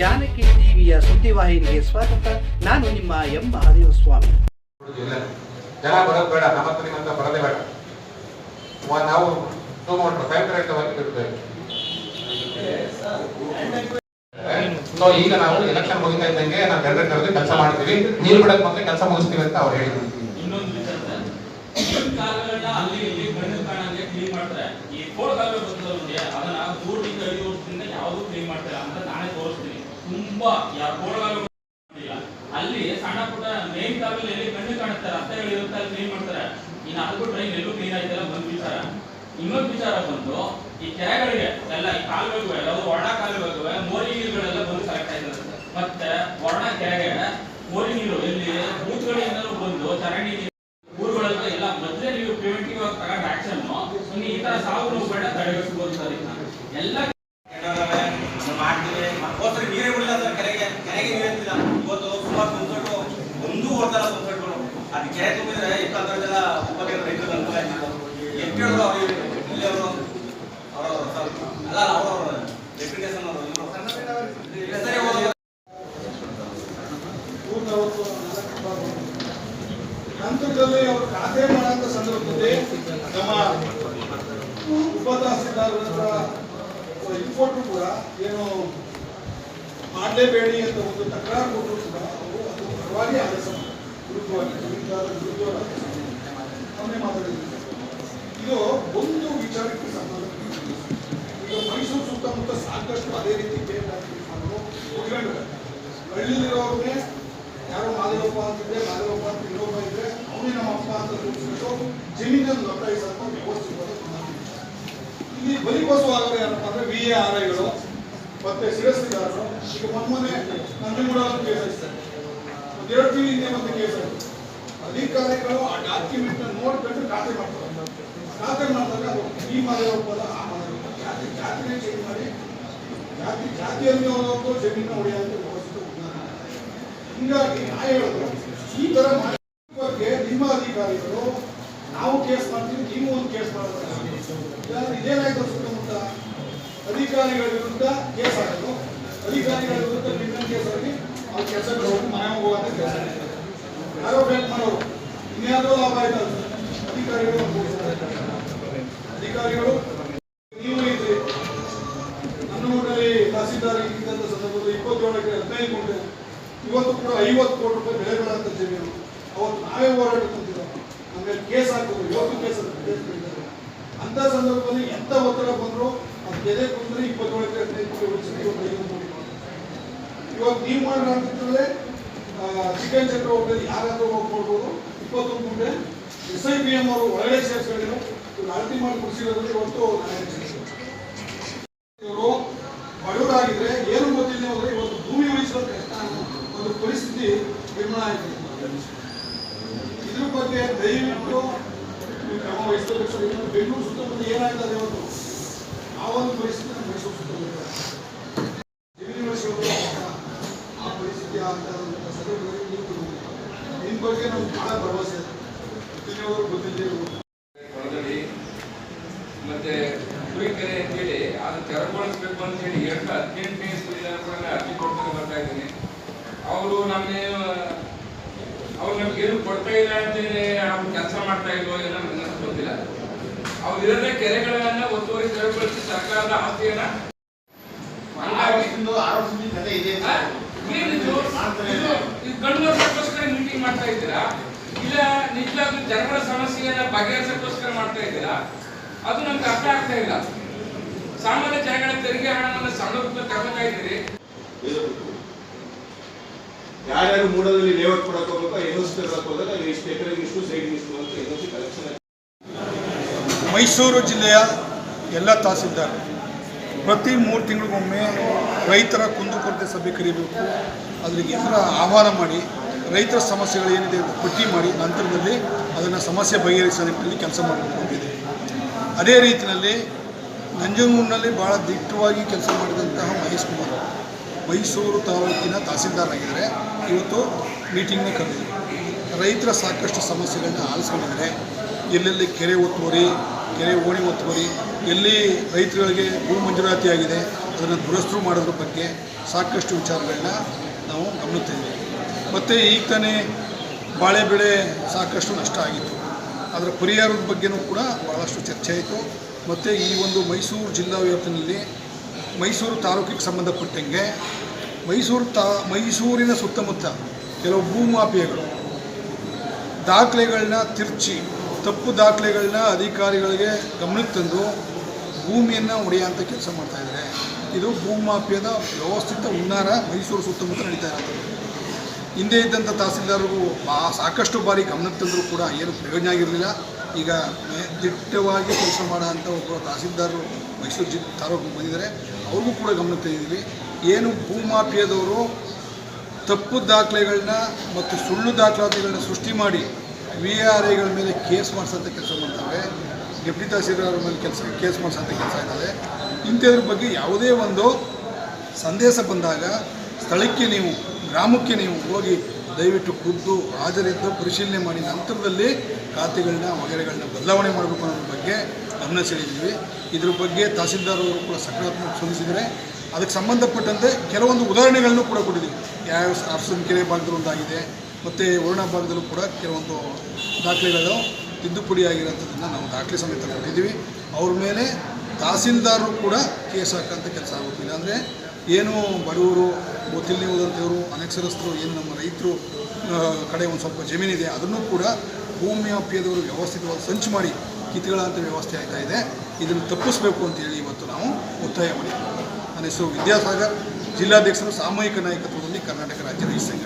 ಲೈವ್ಗೆ ಸ್ವಾಗತ. ನಾನು ನಿಮ್ಮ ಎಂ ಮಹಾದೇವ ಸ್ವಾಮಿ. ಇಲ್ಲ ಜನ ಬರೋದು ಬೇಡ ನಮ್ಮ ಹತ್ರ ನಿಮ್ಮಂತ ಬರೋದೇ ಬೇಡ. ನಾವು ಸೊ ಈಗ ನಾವು ಎಲೆಕ್ಷನ್ ಮುಗಿತಾ ಇದ್ದಂಗೆ ನಾವು ಜನರ ಕೆಲಸ ಮಾಡ್ತೀವಿ. ನೀರು ಬಿಡಕ್ ಮೊದಲೇ ಕೆಲಸ ಮುಗಿಸ್ತೀವಿ ಅಂತ ಅವ್ರು ಹೇಳಿದ್ರು ಇನ್ನೊಂದು ವಿಚಾರ ಸರ್. ಈಗಿನ ಕಾಲಗಳನ್ನ ಅಲ್ಲಿ ಇಲ್ಲಿ ಕಣ್ಣು ಕಾಣಂಗೆ ಕ್ಲೀನ್ ಮಾಡ್ತಾರೆ ಈ ಕೋಳ ಕಾಲ ಬಂದವ್ರು ನೋಡಿ ಅದನ್ನ ಮೂರರಿಂದ ಐದು ವರ್ಷದಿಂದ ಯಾವ್ದು ಕ್ಲೀನ್ ಮಾಡ್ತಾರೆ ಅಂತ ನಾನೇ ತೋರಿಸ್ತೀನಿ ಅಲ್ಲಿ ಸಣ್ಣ ಪುಟ್ಟ ಮೇನ್ ಕಾಲಲ್ಲಿ ಎಲ್ಲಿ ಕಣ್ಣು ಕಾಣುತ್ತೆ ರಸ್ತೆಗಳು ಇರುತ್ತೆ ಅಲ್ಲಿ ಕ್ಲೀನ್ ಮಾಡ್ತಾರೆ. ಇನ್ನು ಅದು ಬಿಟ್ರೆ ಎಲ್ಲೂ ಕ್ಲೀನ್ ಆಯ್ತಲ್ಲ ಒಂದು ವಿಚಾರ. ಇನ್ನೊಂದು ವಿಚಾರ ಬಂದು ಈ ಕೆರೆಗಳಿಗೆ ಎಲ್ಲ ಈ ಕಾಲುವೆಗಳು ಯಾವುದು ಒಣ ಕಾಲುವೆಗಳು ಮೋರಿ ನೀರುಗಳೆಲ್ಲ ಬಂದು ಸೆಲೆಕ್ಟ್ ಆಯ್ತದೆ ಮತ್ತೆ ಒಣ ಕೆರೆಗೆ ಮೋರಿ ನೀರು ಎಲ್ಲಿ ಬೂತ್ಗಳಿಂದಲೂ ಬಂದು ಚರಂಡಿ ನೀರು, ಊರುಗಳೆಲ್ಲ ಎಲ್ಲ ಮೊದಲೇ ನೀವು ಪ್ರಿವೆಂಟಿವ್ ಆಗಿ ತಗೊಂಡ ಆಕ್ಷನ್ ಈ ತರ ಸಾವು ನೋವು ಬೇಡ ತಡೆಗಟ್ಟಬಹುದು ಸರ್ ಎಲ್ಲ ಮಾಡ್ತೀವಿ ಹೋದ್ರೆ ನೀರೇ ಉಳಿಲ್ಲ ಸರ್ ಕೆರೆಗೆ ಕೆರೆಗೆ ನೀರು ಇರ್ತಿಲ್ಲ ಇವತ್ತು ಸುಮಾರು ಪಂಪ್ಸೆಟ್ಟು ಒಂದು ಓಡ್ತಾರ ಪಂಪ್ಸೆಟ್ಗಳು ಅದು ತುಂಬಿದ್ರೆ ಇಪ್ಪತ್ತೈದೆಲ್ಲ ಇಪ್ಪತ್ತೈದು ರೈತರಿಗೆ ಅನುಕೂಲ ಆಯ್ತಿತ್ತು ಎಷ್ಟು ಹೇಳಿದ್ರು ಅವ್ರು ಅವರು ಅವರು ಅವರು ಖಾತೆ ಮಾಡುವಂತ ಸಂದರ್ಭದಲ್ಲಿ ನಮ್ಮ ಉಪ ತಹಸೀಲ್ದಾರ್ ಇನ್ಫೋಟು ಕೂಡ ಏನು ಮಾಡಲೇಬೇಡಿ ಅಂತ ಒಂದು ತಕರಾರು ಕೊಟ್ಟರು ಕೂಡ ಅವರು ಅದು ಪರವಾಗಿ ಆದೇಶ ಅವನ್ನೇ ಮಾತಾಡಿದ್ರು ಇದು ಒಂದು ವಿಚಾರಕ್ಕೆ ಸಂಬಂಧ ಈಗ ಮೈಸೂರು ಸುತ್ತಮುತ್ತ ಸಾಕಷ್ಟು ಅದೇ ರೀತಿ ಹಳ್ಳಿಲಿರೋರ್ಗೆ ಯಾರೋ ಮಾದೇವಪ್ಪ ಅಂತಿದ್ರೆ, ಮಾದೇವಪ್ಪ ಅಂತ ಇನ್ನೊಬ್ಬ ಇದ್ರೆ, ಅವನೇ ನಮ್ಮ ಅಪ್ಪ ಅಂತ ತೋರಿಸ್ಬಿಟ್ಟು ಜಮೀನನ್ನು ಲೊಟ್ಟಾಯಿಸಂತ ವ್ಯವಸ್ಥಿತವಾಗಿ ಇಲ್ಲಿ ಇಲ್ಲಿ ಆದರೆ ಯಾರಪ್ಪ ಅಂದ್ರೆ ವಿ ಎ ಆರ್ ಐಗಳು ಮತ್ತೆ ಶಿರಸ್ತಿದಾರರು ಈಗ ಮೊನ್ನೆ ನಂಜನಗೂಡ ಕೇಸ್ ಆಯ್ತಾರೆ ಒಂದೆರಡು ತಿಂಗಳ ಹಿಂದೆ ಮತ್ತೆ ಕೇಸ್ ಆಯ್ತು ಅಧಿಕಾರಿಗಳು ಆ ಡಾಕ್ಯುಮೆಂಟ್ ನೋಡ್ಕೊಂಡು ಖಾತೆ ಮಾಡ್ತಾರೆ. ಖಾತೆ ಮಾಡಿದಾಗ ಈ ಹೋಗ್ಬೋದ ಆ ಮಾದೇವಪ್ಪ ಜಾತಿ, ಜಾತಿನೇ ಚೇಂಜ್ ಮಾಡಿ, ಜಾತಿ, ಜಾತಿಯಲ್ಲಿ ಹೋಗೋದು ಜಮೀನ ಹೊಡೆಯೋದು ಉದಾಹರಣೆ ಹಿಂಗಾಗಿ ನಾ ಹೇಳೋದು, ಈ ತರ ಮಾಡಿ ಬಗ್ಗೆ ನಿಮ್ಮ ಅಧಿಕಾರಿಗಳು ನಾವು ಕೇಸ್ ಮಾಡ್ತೀವಿ, ನೀವು ಒಂದು ಕೇಸ್ ಮಾಡ್ತಾರೆ ಇದೇನಾಯ್ತು ಸುತ್ತಮುತ್ತ ಅಧಿಕಾರಿಗಳ ವಿರುದ್ಧ ಕೇಸ್ ಆಗೋದು ಅಧಿಕಾರಿಗಳ ವಿರುದ್ಧ ಕ್ರಿಮಿನಲ್ ಕೇಸ್ ಆಗಿ ಅವ್ರ ಕೆಲಸ ಮನೆ ಹೋಗುವಂತ ಕೆಲಸ ಬೇಕ್ ಮಾಡೋರು ಇನ್ಯಾವುದೋ ಲಾಭ ಆಯ್ತಲ್ಲ ಅಧಿಕಾರಿಗಳು ಅಧಿಕಾರಿಗಳು ನೀವು ಇದ್ರಿ ನನ್ನ ಊರಲ್ಲಿ ತಹಸೀಲ್ದಾರ್ ಇದ್ದಂಥ ಸಂದರ್ಭದಲ್ಲಿ ಇಪ್ಪತ್ತೇಳಕ್ಕೆ ಹದಿನೈದು ಕೋಟಿ ಇವತ್ತು ಕೂಡ ಐವತ್ತು ಕೋಟಿ ರೂಪಾಯಿ ಬೇಡ ಅಂತ ಜಮೀನು ಅವತ್ತು ನಾವೇ ಹೋರಾಟ ಕೂತಿದ್ದೋ ಆಮೇಲೆ ಕೇಸ್ ಹಾಕಿದ್ರು ಇವತ್ತು ಕೇಸ್ ಬಿಟ್ಟಿದ್ದಾರೆ ಅಂಥ ಸಂದರ್ಭದಲ್ಲಿ ಎಂಥ ಒತ್ತಡ ಬಂದರೂ ಅದು ಗೆದೆ ಕುಂದ್ರೆ ಇಪ್ಪತ್ತೇಳಕ್ಕೆ ಹದಿನೈದು ಕೋಟಿ ಇವತ್ತು ಐವತ್ತು ಕೋಟಿ. ಇವತ್ತು ನೀವು ಮಾಡಿರೋ ಚಿಕನ್ ಹೋಟೆಲ್ ಯಾರಾದರೂ ಹೋಗ್ಕೊಡ್ಬೋದು ಇಪ್ಪತ್ತೊಂದು ಗುಂಟೆ ಎಸ್ ಐ ಪಿ ಎಂ ಅವರು ಒಳ್ಳೆ ಸೇರಿಸ್ಕೊಂಡಿದ್ರು. ಇವ್ರು ಅಳತಿ ಮಾಡಿ ಕುಡಿಸಿರೋದ್ರಲ್ಲಿ ಇವತ್ತು. ಇವರು ಬಡವರಾಗಿದ್ರೆ ಏನು ಗೊತ್ತಿಲ್ಲ ಅಂದ್ರೆ ಇವತ್ತು ಭೂಮಿ ಅನ್ನೋ ಒಂದು ಪರಿಸ್ಥಿತಿ ನಿರ್ಮಾಣ ಆಗಿದೆ ಇದ್ರ ಬಗ್ಗೆ ದಯವಿಟ್ಟು ಕ್ರಮ ವಹಿಸಬೇಕು ಸರ್ ಬೆಂಗಳೂರು ಸುತ್ತಮುತ್ತ ಏನಾಗ್ತದೆ ಇವತ್ತು? ಆ ಒಂದು ಪರಿಸ್ಥಿತಿ ನಮ್ಮ ಮೈಸೂರು ಸುತ್ತಮುತ್ತ. ಆ ಪರಿಸ್ಥಿತಿ ಆಗ್ತಾ ಇರುವಂಥ ಸಂದರ್ಭದಲ್ಲಿ ನೀವು ನಿಮ್ಮ ಬಗ್ಗೆ ನಮ್ಗೆ ಬಹಳ ಭರವಸೆ ಗೊತ್ತಿಲ್ಲದೆ ಹೊಲದಲ್ಲಿ ಮತ್ತೆ ಕುರಿಕೆರೆ ಅಂತೇಳಿ ಅದು ತೆರವುಗೊಳಿಸ್ಬೇಕು ಅಂತ ಹೇಳಿ ಎರಡು ಹದಿನೆಂಟನೇ ಇಸ್ವಿಯಿಂದ ಕೂಡ ಅರ್ಜಿ ಕೊಡ್ತಾರೆ ಬರ್ತಾ ಇದ್ದೀನಿ. ಅವರು ನಮಗೆ ಅವ್ರು ನಮ್ಗೆ ಏನು ಕೊಡ್ತಾ ಇಲ್ಲ ಅಂತೇಳಿ ಅವ್ರು ಕೆಲಸ ಮಾಡ್ತಾ ಇಲ್ವೋ ಏನೋ ನನಗೆ ಗೊತ್ತಿಲ್ಲ. ಅವ್ರು ಇರೋದೇ ಕೆರೆಗಳನ್ನ ಒತ್ತುವರಿ ತೆರವುಗೊಳಿಸಿ ಸರ್ಕಾರದ ಆಸ್ತಿಯನ್ನ ಹಂಗಾಗಿ ಆ, ಏನಿದು? ಇದು ಇದು ಗಂಡು ವರ್ಷಕ್ಕೋಸ್ಕರ ಮೀಟಿಂಗ್ ಮಾಡ್ತಾ ಇದ್ದೀರಾ? ಇಲ್ಲ ನಿಜವಾಗ್ಲೂ ಜನಗಳ ಸಮಸ್ಯೆಯನ್ನ ಬಗೆಹರಿಸೋಕ್ಕೋಸ್ಕರ ಮಾಡ್ತಾ ಇದ್ದೀರಾ? ಅದು ನಮ್ಗೆ ಅರ್ಥ ಆಗ್ತಾ ಇಲ್ಲ. ಸಾಮಾನ್ಯ ಜನಗಳ ತೆರಿಗೆ ಹಣವನ್ನು ಸಣ್ಣ ರೂಪದಲ್ಲಿ ತಗೋತಾ ಇದ್ದೀರಿ. ಯಾರ್ಯಾರು ಮೂಡದಲ್ಲಿ ಲೇಔಟ್ ಕೊಡಕ್ಕೆ ಹೋಗ್ಬೇಕು ಎನ್ಒಸಿ ತಗೊಳಕ್ ಹೋದಾಗ ಇಷ್ಟು ಎಕರೆಗೆ ಇಷ್ಟು ಸೈಡ್ ಇಷ್ಟು ಅಂತ ಎನ್ಒಸಿ ಕಲೆಕ್ಷನ್ ಮೈಸೂರು ಜಿಲ್ಲೆಯ ಎಲ್ಲ ತಹಸೀಲ್ದಾರ್ ಪ್ರತಿ ಮೂರು ತಿಂಗಳಿಗೊಮ್ಮೆ ರೈತರ ಕುಂದುಕೊರತೆ ಸಭೆ ಕರೀಬೇಕು. ಅದ್ರಿಗೆ ಎಲ್ಲರ ಆಹ್ವಾನ ಮಾಡಿ, ರೈತರ ಸಮಸ್ಯೆಗಳು ಅಂತ ಪಟ್ಟಿ ಮಾಡಿ ನಂತರದಲ್ಲಿ ಅದನ್ನು ಸಮಸ್ಯೆ ಬಗೆಹರಿಸೋ ನಿಟ್ಟಿನಲ್ಲಿ ಕೆಲಸ ಮಾಡಿದೆ ಅದೇ ರೀತಿಯಲ್ಲಿ ನಂಜನಗೂಡಿನಲ್ಲಿ ಭಾಳ ದಿಟ್ಟವಾಗಿ ಕೆಲಸ ಮಾಡಿದಂತಹ ಮಹೇಶ್ ಕುಮಾರ್. ಮೈಸೂರು ತಾಲೂಕಿನ ತಹಸೀಲ್ದಾರ್ ಆಗಿದ್ದಾರೆ ಇವತ್ತು ಮೀಟಿಂಗ್ನ ಕರೆದಿದೆ ರೈತರ ಸಾಕಷ್ಟು ಸಮಸ್ಯೆಗಳನ್ನ ಆಲಿಸ್ಕೊಂಡಿದ್ದಾರೆ. ಎಲ್ಲೆಲ್ಲಿ ಕೆರೆ ಒತ್ತುವರಿ, ಕೆರೆ ಓಣಿ ಒತ್ತುವರಿ, ಎಲ್ಲಿ ರೈತರುಗಳಿಗೆ ಭೂ ಮಂಜೂರಾತಿ ಆಗಿದೆ ಅದನ್ನು ದುರಸ್ತು ಮಾಡೋದ್ರ ಬಗ್ಗೆ ಸಾಕಷ್ಟು ವಿಚಾರಗಳನ್ನ ನಾವು ಗಮನಿಸ್ತೇವೆ ಮತ್ತು ಈಗ ತಾನೇ ಬಾಳೆ ಬೆಳೆ ಸಾಕಷ್ಟು ನಷ್ಟ ಆಗಿತ್ತು. ಅದರ ಪರಿಹಾರದ ಬಗ್ಗೆನೂ ಕೂಡ ಭಾಳಷ್ಟು ಚರ್ಚೆ ಆಯಿತು. ಮತ್ತು ಈ ಒಂದು ಮೈಸೂರು ಜಿಲ್ಲಾ ವ್ಯಾಪ್ತಿನಲ್ಲಿ ಮೈಸೂರು ತಾಲೂಕಿಗೆ ಸಂಬಂಧಪಟ್ಟಂಗೆ ಮೈಸೂರು ತಾ, ಮೈಸೂರಿನ ಸುತ್ತಮುತ್ತ ಕೆಲವು ಭೂಮಾಫಿಯಗಳು, ದಾಖಲೆಗಳನ್ನ ತಿರ್ಚಿ, ತಪ್ಪು ದಾಖಲೆಗಳನ್ನ ಅಧಿಕಾರಿಗಳಿಗೆ ಗಮನಕ್ಕೆ ತಂದು ಭೂಮಿಯನ್ನು ಒಡೆಯುವಂಥ ಕೆಲಸ ಮಾಡ್ತಾ ಇದ್ದಾರೆ. ಇದು ಭೂಮಾಫಿಯಾದ ವ್ಯವಸ್ಥಿತ ಹುನ್ನಾರ ಮೈಸೂರು ಸುತ್ತಮುತ್ತ ನಡೀತಾ ಇರೋದು. ಹಿಂದೆ ಇದ್ದಂಥ ತಹಸೀಲ್ದಾರ್ಗೂ ಸಾಕಷ್ಟು ಬಾರಿ ಗಮನಕ್ಕೆ ತಂದರೂ ಕೂಡ ಏನು ಪ್ರಯೋಜನ ಆಗಿರಲಿಲ್ಲ ಈಗ ದಿಟ್ಟವಾಗಿ ಕೆಲಸ ಮಾಡೋ ಅಂಥ ಒಬ್ಬರು ತಹಸೀಲ್ದಾರರು ಮೈಸೂರು ಜಿ, ತಾಲೂಕು ಬಂದಿದ್ದಾರೆ. ಅವ್ರಿಗೂ ಕೂಡ ಗಮನಕ್ಕೆ ತಂದಿದ್ದೀವಿ. ಏನು ಭೂಮಾಫಿಯಾದವರು ತಪ್ಪು ದಾಖಲೆಗಳನ್ನ ಮತ್ತು ಸುಳ್ಳು ದಾಖಲಾತಿಗಳನ್ನ ಸೃಷ್ಟಿ ಮಾಡಿ ವಿ ಆರ್ ಐಗಳ ಮೇಲೆ ಕೇಸ್ ಮಾಡಿಸೋಂಥ ಕೆಲಸ ಮಾಡ್ತಾರೆ ಡೆಪ್ಟಿ ತಹಸೀಲ್ದಾರ್ ಮೇಲೆ ಕೆಲಸ, ಕೇಸ್ ಮಾಡಿಸೋಂಥ ಕೆಲಸ ಇದ್ದಾವೆ. ಇಂಥದ್ರ ಬಗ್ಗೆ ಯಾವುದೇ ಒಂದು ಸಂದೇಶ ಬಂದಾಗ ಸ್ಥಳಕ್ಕೆ ನೀವು, ಗ್ರಾಮಕ್ಕೆ ನೀವು ಹೋಗಿ ದಯವಿಟ್ಟು ಖುದ್ದು ಹಾಜರಿದ್ದು ಪರಿಶೀಲನೆ ಮಾಡಿ ನಂತರದಲ್ಲಿ ಖಾತೆಗಳನ್ನ, ವಗೈರೆಗಳನ್ನ ಬದಲಾವಣೆ ಮಾಡಬೇಕು ಅನ್ನೋದ್ರ ಬಗ್ಗೆ ಗಮನ ಸೆಳೆದಿದ್ದೀವಿ. ಇದ್ರ ಬಗ್ಗೆ ತಹಸೀಲ್ದಾರ್ ಅವರು ಕೂಡ ಸಕಾರಾತ್ಮಕ ಸ್ಪಂದಿಸಿದರೆ ಅದಕ್ಕೆ ಸಂಬಂಧಪಟ್ಟಂತೆ ಕೆಲವೊಂದು ಉದಾಹರಣೆಗಳನ್ನು ಕೂಡ ಕೊಟ್ಟಿದ್ದೀವಿ. ಯಾವ ಅರ್ಸನ್ ಕೆರೆ ಭಾಗದಲ್ಲಿ ಒಂದಾಗಿದೆ, ಮತ್ತು ವರುಣ ಭಾಗದಲ್ಲೂ ಕೂಡ ಕೆಲವೊಂದು ದಾಖಲೆಗಳು ತಿದ್ದುಪಡಿ ಆಗಿರೋಂಥದ್ದನ್ನು ನಾವು ದಾಖಲೆ ಸಮೇತ ಕೊಟ್ಟಿದ್ದೀವಿ. ಅವ್ರ ಮೇಲೆ ತಹಸೀಲ್ದಾರರು ಕೂಡ ಕೇಸ್ ಹಾಕೋಂಥ ಕೆಲಸ ಆಗೋದಿಲ್ಲ ಅಂದರೆ ಏನು ಬಡವರು ಗೊತ್ತಿಲ್ಲದೆ ಹೋದಂಥವ್ರು, ಅನಕ್ಷರಸ್ಥರು, ಏನು ನಮ್ಮ ರೈತರು ಕಡೆ ಒಂದು ಸ್ವಲ್ಪ ಜಮೀನಿದೆ, ಅದನ್ನು ಕೂಡ ಭೂಮಿ ಅಪ್ಪಿಯದವರು ವ್ಯವಸ್ಥಿತವಾಗಿ ಸಂಚು ಮಾಡಿ ಕಿತ್ಕೊಳ್ಳೋಂಥ ವ್ಯವಸ್ಥೆ ಆಗ್ತಾ ಇದೆ. ಇದನ್ನು ತಪ್ಪಿಸಬೇಕು ಅಂತೇಳಿ ಇವತ್ತು ನಾವು ಒತ್ತಾಯ ಮಾಡಿದ್ದೀವಿ. ನನ್ನ ಹೆಸರು ವಿದ್ಯಾಸಾಗರ್. ಜಿಲ್ಲಾಧ್ಯಕ್ಷರು ಸಾಮೂಹಿಕ ನಾಯಕತ್ವದಲ್ಲಿ ಕರ್ನಾಟಕ ರಾಜ್ಯ ರೈತ ಸಂಘ